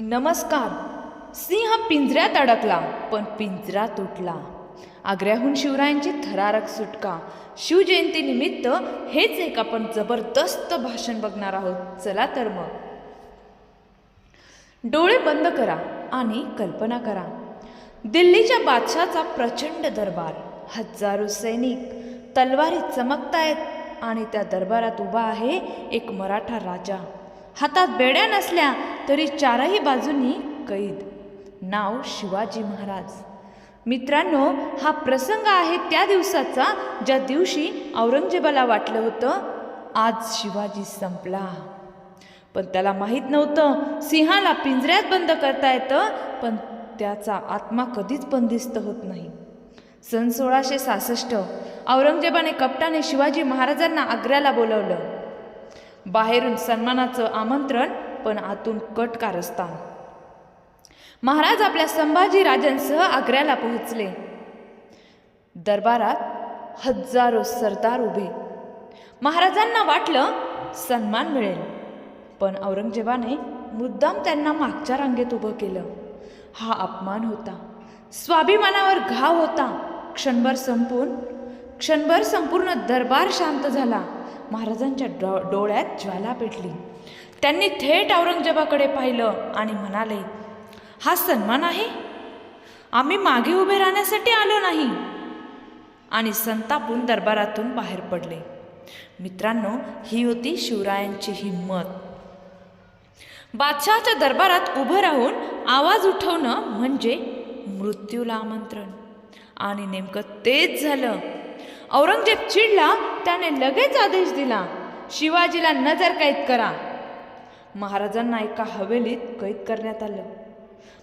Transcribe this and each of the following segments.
नमस्कार. सिंह पिंजऱ्यात अडकला पण पिंजरा तुटला. आग्र्याहून शिवरायांची थरारक सुटका. शिवजयंतीनिमित्त हेच एक आपण जबरदस्त भाषण बघणार आहोत. चला तर मग. डोळे बंद करा आणि कल्पना करा. दिल्लीच्या बादशाचा प्रचंड दरबार. हजारो सैनिक तलवारी चमकतायत आणि त्या दरबारात उभा आहे एक मराठा राजा. हातात बेड्या नसल्या तरी चारही बाजूंनी कैद. नाव शिवाजी महाराज. मित्रांनो हा प्रसंग आहे त्या दिवसाचा ज्या दिवशी औरंगजेबाला वाटलं होतं आज शिवाजी संपला. पण त्याला माहीत नव्हतं सिंहाला पिंजऱ्यात बंद करता येतं पण त्याचा आत्मा कधीच बंदिस्त होत नाही. सन सोळाशे सहासष्ट औरंगजेबाने कपटाने शिवाजी महाराजांना आग्र्याला बोलवलं. बाहेरून सन्मानाचं आमंत्रण पण आतून कट कारस्थान. महाराज आपल्या संभाजी राजांसह आग्र्याला पोहोचले. दरबारात हजारो सरदार उभे. महाराजांना वाटलं सन्मान मिळेल पण औरंगजेबाने मुद्दाम त्यांना मागच्या रांगेत उभं केलं. हा अपमान होता. स्वाभिमानावर घाव होता. क्षणभर संपून क्षणभर संपूर्ण दरबार शांत झाला. महाराजांच्या डो डोळ्यात ज्वाला पेटली. त्यांनी थेट औरंगजेबाकडे पाहिलं आणि म्हणाले हा सन्मान आहे? आम्ही मागे उभे राहण्यासाठी आलो नाही. आणि संतापून दरबारातून बाहेर पडले. मित्रांनो ही होती शिवरायांची हिंमत. बादशहाच्या दरबारात उभं राहून आवाज उठवणं म्हणजे मृत्यूला आमंत्रण. आणि नेमकं तेच झालं. औरंगजेब चिडला त्याने लगेच आदेश दिला शिवाजीला नजर कैद करा. महाराजांना एका हवेलीत कैद करण्यात आलं.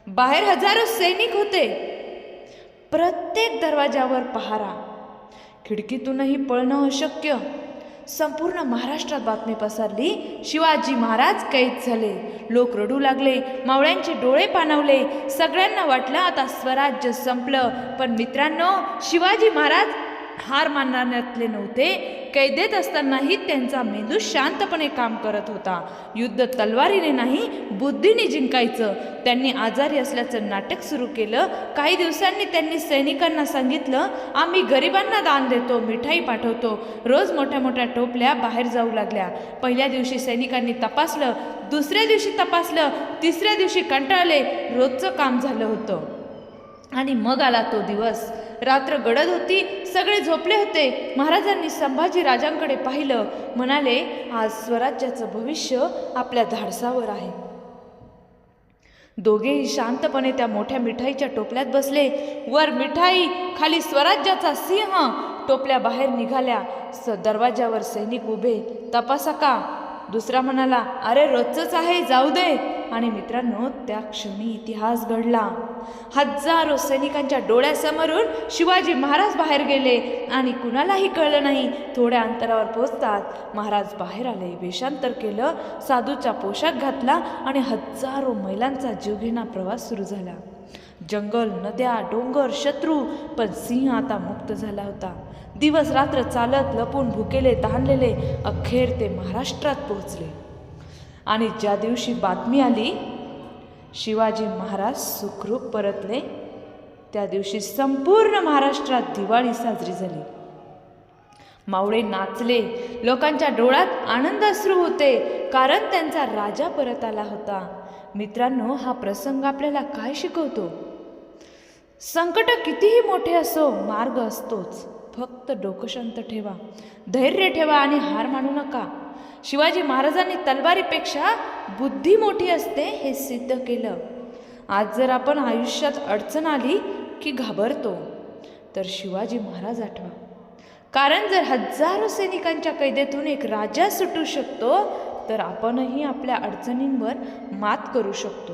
बाहेर हजारो सैनिक होते. प्रत्येक दरवाजावर पहारा. खिडकीतूनही पळणं अशक्य. संपूर्ण महाराष्ट्रात बातमी पसरली शिवाजी महाराज कैद झाले. लोक रडू लागले मावळ्यांचे डोळे पाणवले. सगळ्यांना वाटलं आता स्वराज्य संपलं. पण मित्रांनो शिवाजी महाराज हार मानण्यातले नव्हते. कैदेत असतानाही त्यांचा मेंदू शांतपणे काम करत होता. युद्ध तलवारीने नाही बुद्धीने जिंकायचं. त्यांनी आजारी असल्याचं नाटक सुरू केलं. काही दिवसांनी त्यांनी सैनिकांना सांगितलं आम्ही गरिबांना दान देतो मिठाई पाठवतो. रोज मोठ्या मोठ्या टोपल्या बाहेर जाऊ लागल्या. पहिल्या दिवशी सैनिकांनी तपासलं दुसऱ्या दिवशी तपासलं तिसऱ्या दिवशी कंटाळले. रोजचं काम झालं होतं. आणि मग आला तो दिवस. रात्र गडद होती सगळे झोपले होते. महाराजांनी संभाजी राजांकडे पाहिलं. म्हणाले आज स्वराज्याचं भविष्य आपल्या धाडसावर आहे. दोघेही शांतपणे त्या मोठ्या मिठाईच्या टोपल्यात बसले. वर मिठाई खाली स्वराज्याचा सिंह. टोपल्या बाहेर निघाल्या. स दरवाजावर सैनिक उभे. तपासा का? दुसरा म्हणाला अरे रोजच आहे जाऊ दे. आणि मित्रांनो त्या क्षणी इतिहास घडला. हजारो सैनिकांच्या डोळ्यासमोरून शिवाजी महाराज बाहेर गेले आणि कुणालाही कळलं नाही. थोड्या अंतरावर पोचतात महाराज बाहेर आले. वेषांतर केलं साधूचा पोशाख घातला आणि हजारो महिलांचा जीवघेणा प्रवास सुरू झाला. जंगल नद्या डोंगर शत्रू पण सिंह आता मुक्त झाला होता. दिवस रात्र चालत लपून भुकेले तहानलेले अखेर ते महाराष्ट्रात पोहोचले. आणि ज्या दिवशी बातमी आली शिवाजी महाराज सुखरूप परतले त्या दिवशी संपूर्ण महाराष्ट्रात दिवाळी साजरी झाली. मावळे नाचले लोकांच्या डोळ्यात आनंद अश्रू होते कारण त्यांचा राजा परत आला होता. मित्रांनो हा प्रसंग आपल्याला काय शिकवतो? संकट कितीही मोठे असो मार्ग असतोच. फक्त डोकं शांत ठेवा. धैर्य ठेवा आणि हार मानू नका. शिवाजी महाराजांनी तलवारीपेक्षा बुद्धी मोठी असते हे सिद्ध केलं. आज जर आपण आयुष्यात अडचण आली की घाबरतो तर शिवाजी महाराज आठवा. कारण जर हजारो सैनिकांच्या कैदेतून एक राजा सुटू शकतो तर आपणही आपल्या अडचणींवर मात करू शकतो.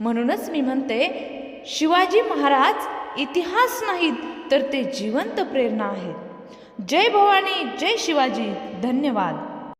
म्हणूनच मी म्हणते शिवाजी महाराज इतिहास नाहीत तर ते जिवंत प्रेरणा आहेत. जय भवानी जय शिवाजी धन्यवाद.